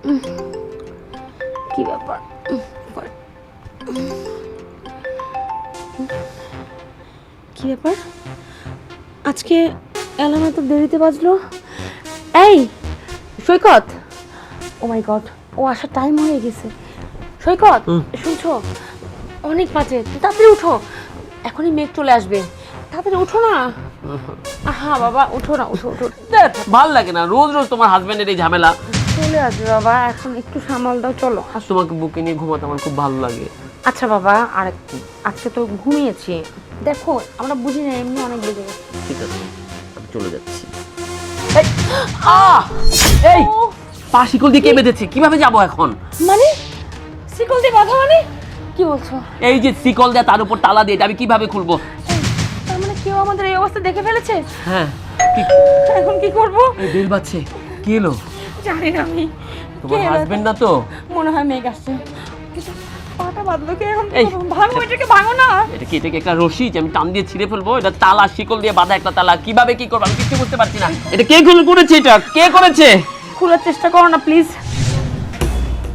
কি ব্যাপার? কি ব্যাপার? আজকে অ্যালার্ম এত দেরিতে বাজলো? এই সৈকত! ও মাই গড ও আসার টাইম হয়ে গেছে। সৈকত শুনছো? অনেক বাজে তাড়াতাড়ি উঠো। এখনই মেঘ চলে আসবে। তাড়াতাড়ি উঠো না। আহা বাবা উঠো না উঠো উঠো। দেখ, ভালো লাগে না রোজ রোজ তোমার হাজবেন্ডের এই ঝামেলা। চলে আসবে বাবা এখন একটু সামাল দাও চলো। আসো তোমাকে বুকে নিয়ে ঘুমাতে আমার খুব ভালো লাগে। আচ্ছা বাবা আর আজকে তো ঘুমিয়েছি। দেখো আমরা বুঝি না এমনি অনেক বেজে গেছে। ঠিক আছে আমি চলে যাচ্ছি। এই, আহ! এই! পা শিকল দিয়ে কে বেঁধেছে? কীভাবে যাব এখন? মানে? শিকল দিয়ে বাধা মানে? কি বলছো? এই যে শিকল দেয়া তার উপর তালা দিয়ে এটা আমি কীভাবে খুলবো? তার মানে কেউ আমাদের এই অবস্থা দেখে ফেলেছে? হ্যাঁ এখন কি করব? এই বেল বাজছে। কি এলো? জানি না আমি তোমার কে এলো? হাজবেন্ড না তো? মনে হয় মেঘ আসছে। কিন্তু পাটা বাঁধলো কি এখন? এই, ভাঙো এটাকে ভাঙো না। এটা কি একটা রশি? যে আমি টান দিয়ে ছিঁড়ে ফেলব? এটা তালা শিকল দিয়ে বাঁধা একটা তালা। কীভাবে কি করব? আমি কিছু বুঝতে পারছি না। এটা কে খুলে করেছে এটা? কে করেছে? খোলার চেষ্টা করো না প্লিজ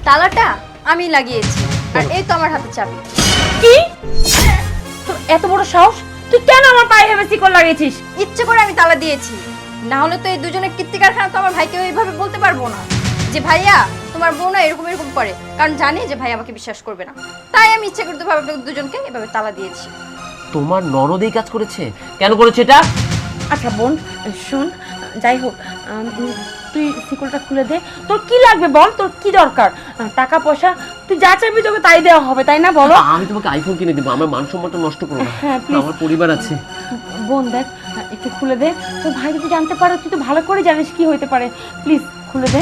তালাটা আমি লাগিয়েছি। আর এই। তো আমার হাতে চাবি। কি? তোর এত বড় সাহস? তুই কেন আমার পায়ে ভেবে শিকল লাগিয়েছিস? ইচ্ছে করে আমি তালা দিয়েছি। না হলে তো এই দুজনের কীর্তি কারখানা তো আমার ভাইকে ওইভাবে বলতে পারব না। যে ভাইয়া তোমার বউ না এরকম এরকম করে। কারণ জানি যে ভাই আমাকে বিশ্বাস করবে না। তাই আমি ইচ্ছে করতে ভাবে আপনাদের দুজনকে এভাবে তালা দিয়েছি। তোমার ননদ এই কাজ করেছে? কেন করেছে এটা? আচ্ছা বোন শোন যাই হোক তুই শিকলটা খুলে দে। তোর কি লাগবে বল? তোর কি দরকার? আহ, টাকা পয়সা? তুই যা চাইবি তোকে তাই দেওয়া হবে তাই না বলো? আমি তোমাকে আইফোন কিনে দেবো। আমার মান সম্মানটা নষ্ট করো না। হ্যাঁ, please. আমার পরিবার আছে। বোন দেখ আহ, একটু খুলে দে। তোর ভাই যদি জানতে পারো, তুই তো ভালো করে জানিস কি হইতে পারে। প্লিজ খুলে দে।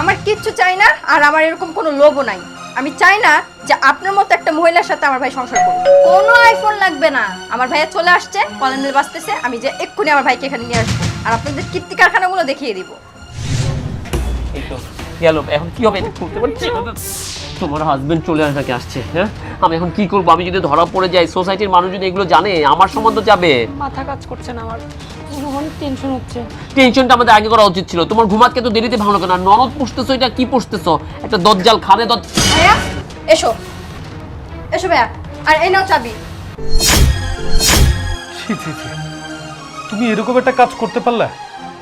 আমার কিচ্ছু চাই না, আর আমার এরকম কোনো লোভও নাই। আমি চাই না যে আপনার মতো একটা মহিলার সাথে আমার ভাই সংসার করুক। কোনো আইফোন লাগবে না। আমার ভাইয়া চলে আসছে কলেন্ডেল বাঁচতেছে আমি যে এক্ষুনি আমার ভাইকে এখানে নিয়ে আসব। আর আপনাদের কীর্তি কারখানাগুলো দেখিয়ে দিব। এই তো গেল। এখন কি হবে এটা করতে পারছি? তোমার হাজবেন্ড চলে আসাকে আসছে হ্যাঁ? আমি এখন কি করব? আমি যদি ধরা পড়ে যাই সোসাইটির মানুষ যদি এগুলো জানে আমার সম্বন্ধ যাবে? মাথা কাজ করছে না আমার। টেনশন হচ্ছে। টেনশনটা আমাদের আগে করা উচিত ছিল। তোমার ঘুমাতকে তো দেরিতে কেন? ননদ পুষতেছো এটা কি পুষতেছো? একটা দজ্জাল খানে দজ ভাইয়া এসো। এসো ভাইয়া আর এই নাও চাবি। ছি ছি ছি। তুমি এরকম একটা কাজ করতে পারলে?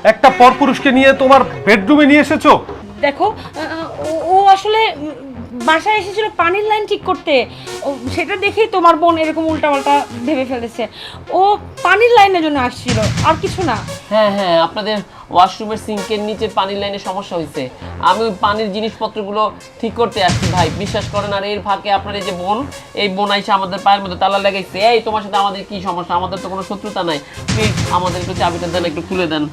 একটা পরপুরুষকে নিয়ে তোমার বেডরুমে নিয়ে এসেছ? দেখো ও- আসলে বাসায় এসেছিল পানির লাইন ঠিক করতে। সেটা দেখেই তোমার বোন এরকম উল্টা উল্টাপাল্টা ভেবে ফেলেছে। ও পানির লাইনের জন্য আসছিল, আর কিছু না। হ্যাঁ হ্যাঁ আপনাদের ওয়াশরুমের সিঙ্কের নিচে পানির লাইনে সমস্যা হয়েছে। আমি ওই পানির জিনিসপত্রগুলো ঠিক করতে আসছি ভাই বিশ্বাস করেন আর এর ফাঁকে আপনার এই যে বোন এই বোন আইসা আমাদের পায়ের মধ্যে তালা লাগাইছে। এই তোমার সাথে আমাদের কি সমস্যা? আমাদের তো কোনো শত্রুতা নাই। প্লিজ আমাদের একটু চাবিটা দেন একটু খুলে দেন।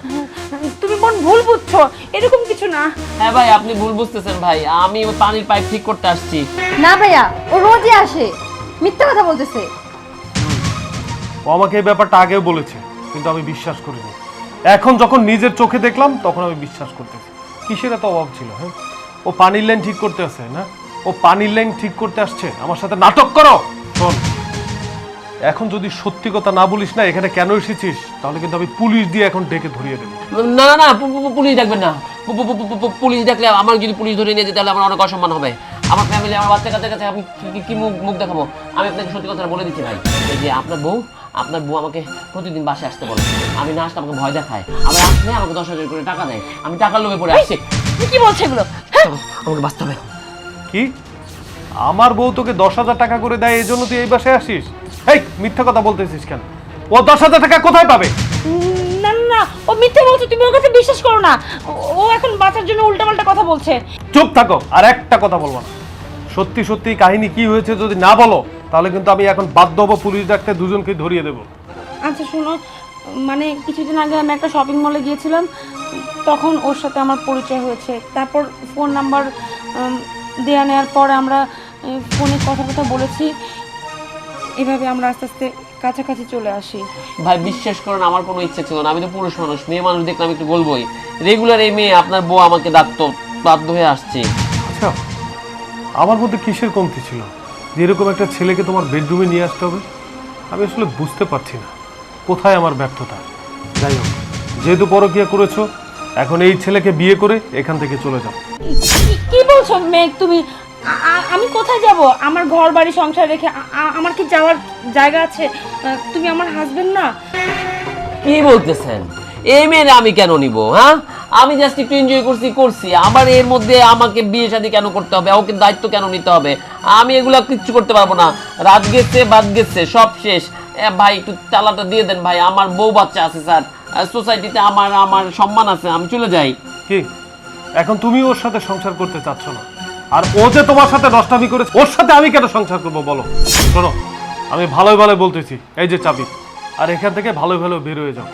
তুমি বোন ভুল বুঝছ। এরকম কিছু না। হ্যাঁ ভাই আপনি ভুল বুঝতেছেন ভাই। আমি ওই পানির পাইপ ঠিক করতে আসছি। না ভাইয়া ও রোজই আসে। মিথ্যা কথা বলতেছে। ও আমাকে এই ব্যাপারটা আগেও বলেছে কিন্তু আমি বিশ্বাস করিনি। এখন যখন নিজের চোখে দেখলাম, তখন আমি বিশ্বাস করতেছি। কিসের এত অভাব ছিল হ্যাঁ? ও পানির লাইন ঠিক করতে আসে, না? ও পানির লাইন ঠিক করতে আসছে, আমার সাথে নাটক করো! শোন, এখন যদি সত্যি কথা না বলিস না, এখানে কেন এসেছিস? তাহলে কিন্তু আমি পুলিশ দিয়ে এখন ডেকে ধরিয়ে দেবো। না না না পুলিশ ডাকবেন না। পুলিশ ডাকলে আমার যদি পুলিশ ধরে নিয়ে যেতে তাহলে আমার অনেক অসম্মান হবে। আমার ফ্যামিলি আমার বাচ্চা কাছে আমি কি- মুখ মুখ দেখাবো? আমি আপনাকে সত্যি কথা বলে দিচ্ছি ভাই। যে আপনার বউ আপনার বউ আমাকে প্রতিদিন বাসে আসতে বলে। আমি না আসলে আমাকে ভয় দেখায়। আবার আসলে আমাকে দশ হাজার করে টাকা দেয়। আমি টাকার লোভে পড়ে আসছি কি বলছে এগুলো? আমাকে বাঁচতে হবে। কি? আমার বউ তোকে দশ হাজার টাকা করে দেয় এই জন্য তুই এই বাসায় আসিস? এই মিথ্যা কথা বলতেছিস কেন? ও দশ হাজার টাকা কোথায় পাবে? না না, ও মিথ্যে বলছো তুমি ওর কাছে বিশ্বাস করো না। ও- ও এখন বাঁচার জন্য উল্টাপাল্টা কথা বলছে। চুপ থাকো আর একটা কথা বলব না। সত্যি সত্যি কাহিনী কি হয়েছে যদি না বলো তাহলে কিন্তু আমি এখন বাধ্য হব পুলিশ ডাকতে দুজনকে ধরিয়ে দেবো। আচ্ছা শোনো। মানে কিছুদিন আগে আমি একটা শপিং মলে গিয়েছিলাম। তখন ওর সাথে আমার পরিচয় হয়েছে। তারপর ফোন নাম্বার দেওয়া নেওয়ার পরে আমরা ফোনে কথা কথা বলেছি। এভাবে আমরা আস্তে আস্তে কাছাকাছি চলে আসি। ভাই বিশ্বাস করেন আমার কোনো ইচ্ছে ছিল না। আমি তো পুরুষ মানুষ মেয়ে মানুষ দেখলাম একটু বলবোই। রেগুলার এই মেয়ে আপনার বউ আমাকে ডাকতো বাধ্য হয়ে আসছে। আচ্ছা আমার মধ্যে কিসের কমতি ছিল? যে এরকম একটা ছেলেকে তোমার বেডরুমে নিয়ে আসতে হবে আমি আসলে বুঝতে পারছি না। কোথায় আমার ব্যর্থতা? যাই হোক যেহেতু পরকিয়া করেছ এখন এই ছেলেকে বিয়ে করে এখান থেকে চলে যাও। কি- বলছো মেঘ তুমি? আমি কোথায় যাব? আমার ঘর বাড়ি সংসার রেখে আমার কি যাওয়ার জায়গা আছে? তুমি আমার হাজবেন্ড না? কি বলতেছেন? এই মেয়ে আমি কেন নিব হ্যাঁ? আমি জাস্ট একটু এনজয় করছি করছি। আবার এর মধ্যে আমাকে বিয়ে শাদী কেন করতে হবে? ওকে দায়িত্ব কেন নিতে হবে? আমি এগুলা কিচ্ছু করতে পারব না। রাত গেছে, বাদ গেছে, সব শেষ। ভাই, একটু চালাটা দিয়ে দেন ভাই। আমার বউ বাচ্চা আছে, স্যার। সোসাইটিতে আমার আমার সম্মান আছে, আমি চলে যাই। কি? এখন তুমি ওর সাথে সংসার করতে চাচ্ছ না। আর ও যে তোমার সাথে নষ্টামি করেছে, ওর সাথে আমি কেন সংসার করব, বলো? শোনো, আমি ভালোই ভালোই বলতেছি, এই যে চাবি। আর এখান থেকে ভালোই ভালো বের হয়ে যাও।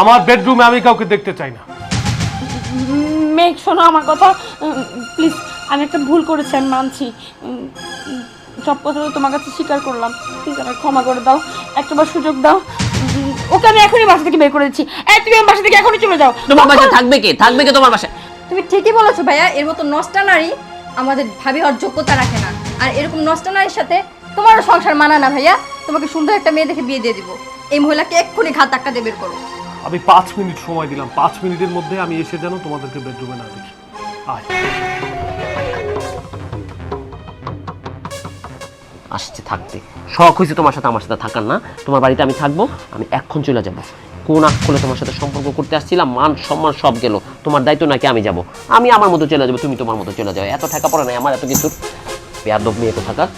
আমার বেডরুমে আমি কাউকে দেখতে চাই না। মেঘ শোনো আমার কথা। প্লিজ আমি একটা ভুল করেছি আমি মানছি। সব কথা তো তোমার কাছে স্বীকার করলাম। প্লিজ আমাকে ক্ষমা করে দাও। একটাবার সুযোগ দাও। ওকে আমি এখনই বাসা থেকে বের করে দিচ্ছি। এই তুমি আমার বাসা থেকে এখনই চলে যাও। তোমার বাসায় থাকবে কে? থাকবে কে তোমার বাসায়? তুমি ঠিকই বলেছ ভাইয়া এর মতো নষ্টা নারী আমাদের ভাবি হওয়ার যোগ্যতা রাখে না। আর এরকম নষ্টা নারীর সাথে তোমারও সংসার মানা না ভাইয়া। তোমাকে সুন্দর একটা মেয়ে দেখে বিয়ে দিয়ে দিব। এই মহিলাকে এক্ষুনি ঘাত ধাক্কা দিয়ে বের করো। আমি পাঁচ মিনিট সময় দিলাম। পাঁচ মিনিটের মধ্যে আমি এসে যেন তোমাদেরকে বেডরুমে না দেখি। আসছে থাকতে শখ হয়েছে তোমার সাথে আমার সাথে থাকার না। তোমার বাড়িতে আমি থাকব, আমি এখন চলে যাব। কোন আখ করে তোমার সাথে সম্পর্ক করতে আসছিলাম, মান সম্মান সব গেল। তোমার দায়িত্ব নাকি আমি যাব? আমি আমার মতো চলে যাব, তুমি তোমার মতো চলে যাও। এত টাকা পড়ে নাই আমার, এত কিছু পেয়ার মেয়ে থাকার